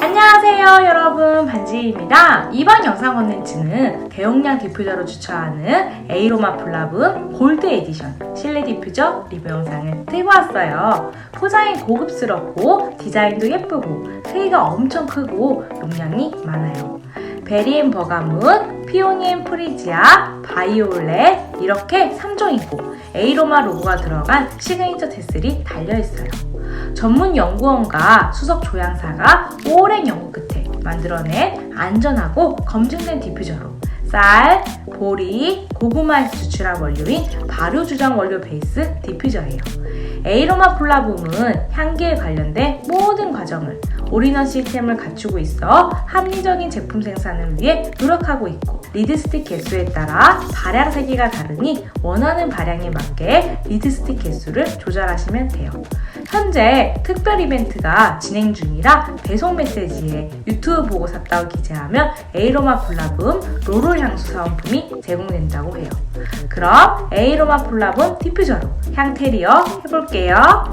안녕하세요 여러분. 반지입니다. 이번 영상 컨텐츠는 대용량 디퓨저로 추천하는 에이로마 플라분 골드 에디션 실내 디퓨저 리뷰 영상을 들고 왔어요. 포장이 고급스럽고 디자인도 예쁘고 크기가 엄청 크고 용량이 많아요. 베리앤 버가문, 피오니앤 프리지아, 바이올렛 이렇게 3종이고 에이로마 로고가 들어간 시그니처 테슬이 달려있어요 전문 연구원과 수석 조향사가 오랜 연구 끝에 만들어낸 안전하고 검증된 디퓨저로 쌀, 보리, 고구마에서 추출한 원료인 발효 주정 원료 베이스 디퓨저예요. 에이로마 폴라붐은 향기에 관련된 모든 과정을 올인원 시스템을 갖추고 있어 합리적인 제품 생산을 위해 노력하고 있고 리드스틱 개수에 따라 발향 세기가 다르니 원하는 발향에 맞게 리드스틱 개수를 조절하시면 돼요. 현재 특별 이벤트가 진행 중이라 배송 메시지에 유튜브 보고 샀다고 기재하면 에이로마 콜라붐 로롤 향수 사은품이 제공된다고 해요. 그럼 에이로마 콜라붐 디퓨저로 향테리어 해볼게요.